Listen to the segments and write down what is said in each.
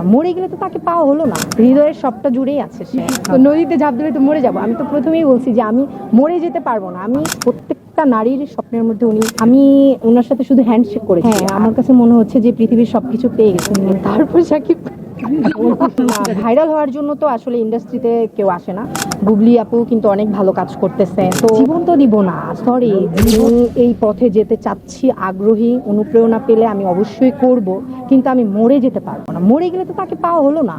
না মরে গেলে তো তাকে পাওয়া হলো না। হৃদয়ের সবটা জুড়েই আছে সে। তো নদীতে ঝাঁপ দিলে তো মরে যাব। আমি তো প্রথমেই বলছি যে আমি মরে যেতে পারব না। আমি প্রত্যেকটা নারীর স্বপ্নের মধ্যে উনি আমি ওনার সাথে শুধু হ্যান্ডশেক করেছি। হ্যাঁ আমার কাছে মনে হচ্ছে যে পৃথিবীর সবকিছু পেয়ে গেছে তারপর সাকিব ভাইরাল হওয়ার জন্য তো আসলে ইন্ডাস্ট্রিতে কেউ আসে না। বুবলি আপু কিন্তু অনেক ভালো কাজ করতেছে তো জীবন তো দিব না সরি এই পথে যেতে চাচ্ছি, আগ্রহী, অনুপ্রেরণা পেলে আমি অবশ্যই করব, কিন্তু আমি মরে যেতে পারব না। মরে গেলে তো তাকে পাওয়া হলো না।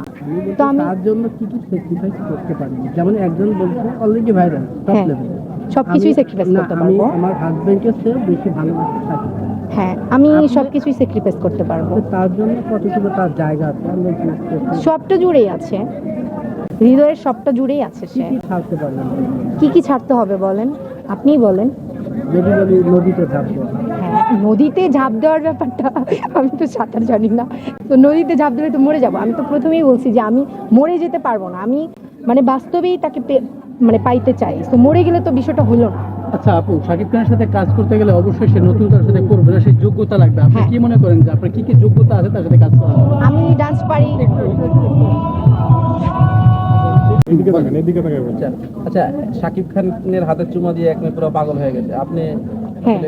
তো আমি তার জন্য কি কি স্যাক্রিফাইস করতে পারি? যেমন একজন বলছে অলরেডি ভাইরাল টপ লেভেল সবকিছুই স্যাক্রিফাইস করতে পারব। আমার হাজবেন্ডকে চেয়ে বেশি ভালোবাসি থাকি হ্যাঁ আমি সবকিছুই স্যাক্রিফাইস করতে পারব। তার জন্য কতটুকু তার জায়গা আছে? সবটা জুড়েই আছে। হৃদয়ের সবটা জুড়েই আছে সে। কি ছাড়তে কি কি ছাড়তে হবে বলেন? আপনিই বলেন। যদি বলি নদীতে নদীতে ঝাঁপ দেওয়ার ব্যাপারটা আমি তো সাঁতার জানি না। তো নদীতে ঝাঁপ দিলে তো মরে যাব। আমি তো প্রথমেই বলছি যে আমি মরে যেতে পারব না। আমি মানে বাস্তবেই তাকে মানে পাইতে চাই। তো মরে গেলে তো বিষয়টা হলো না। আচ্ছা আপু শাকিব খানের সাথে কাজ করতে গেলে অবশ্যই সে নতুনটার সাথে করবে না সেই যোগ্যতা লাগবে। আপনি হ্যাঁ। কি মনে করেন যে আপনার কি কি যোগ্যতা আছে তার সাথে কাজ করার? আমি ডান্স পারি। আচ্ছা আচ্ছা শাকিব খানের হাতে চুমা দিয়ে এক মেয়ে পুরো পাগল হয়ে গেছে। আপনি হ্যাঁ।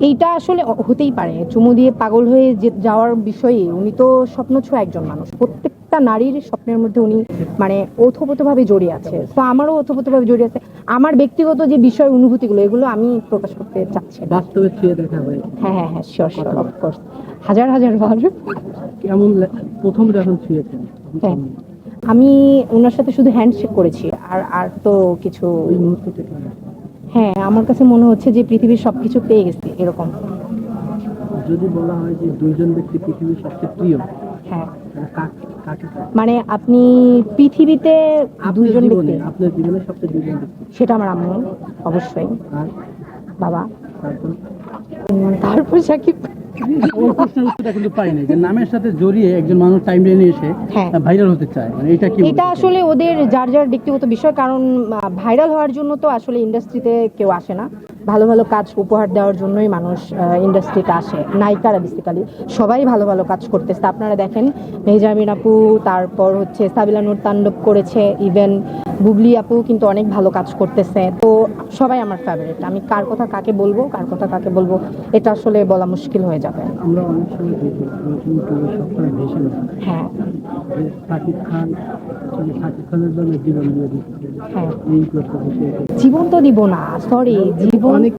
এইটা আসলে হতেই পারে। চুমু দিয়ে পাগল হয়ে যাওয়ার বিষয়ে উনি তো স্বপ্ন ছোঁয়া একজন মানুষ। প্রত্যেকটা নারীর স্বপ্নের মধ্যে উনি মানে ওতপ্রোতভাবে জড়িয়ে আছে। তো আমারও ওতপ্রোতভাবে জড়িয়ে আছে। আমার ব্যক্তিগত যে বিষয় অনুভূতিগুলো এগুলো আমি প্রকাশ করতে চাচ্ছি। বাস্তবে ছুঁয়ে দেখা হয় হ্যাঁ হ্যাঁ হ্যাঁ শিওর শিওর অফকোর্স হাজার হাজার বার। কেমন প্রথম যখন ছুঁয়েছেন হ্যাঁ। আমি ওনার সাথে শুধু হ্যান্ডশেক করেছি। আর আর তো কিছু? হ্যাঁ আমার কাছে মনে হচ্ছে যে পৃথিবীর সবকিছু পেয়ে গেছি এরকম। যদি বলা হয় যে দুইজন ব্যক্তি পৃথিবীর সবচেয়ে প্রিয় হ্যাঁ? মানে আপনি পৃথিবীতে দুইজন ব্যক্তি। আপনার জীবনে সবচেয়ে দুইজন ব্যক্তি? সেটা আমার আম্মু অবশ্যই। বাবা। তারপর? তারপর সাকিব। ওই প্রশ্নের উত্তরটা কিন্তু পাই নাই যে নামের সাথে জড়িয়ে একজন মানুষ টাইম লাইনে এসে হ্যাঁ। ভাইরাল হতে চায়। মানে এটা কি এটা আসলে ওদের যার যার ব্যক্তিগত বিষয় কারণ ভাইরাল হওয়ার জন্য তো আসলে ইন্ডাস্ট্রিতে কেউ আসে না। ভালো ভালো কাজ উপহার দেওয়ার জন্যই মানুষ ইন্ডাস্ট্রিতে আসে। নায়িকারা বেসিক্যালি সবাই ভালো ভালো কাজ করতেছে। আপনারা দেখেন মেহজামিন আপু তারপর হচ্ছে সাবিলা নূর তাণ্ডব করেছে ইভেন বুবলি আপু কিন্তু অনেক ভালো কাজ করতেছে। তো সবাই আমার ফেভারিট আমি কার কথা কাকে বলব কার কথা কাকে বলব এটা আসলে বলা মুশকিল হয়ে যাবে। আমরা অনেক সময় হ্যাঁ। যে খান আসলে খানের জন্য জীবন দিয়ে দিচ্ছে। জীবন তো দিব না সরি জীবন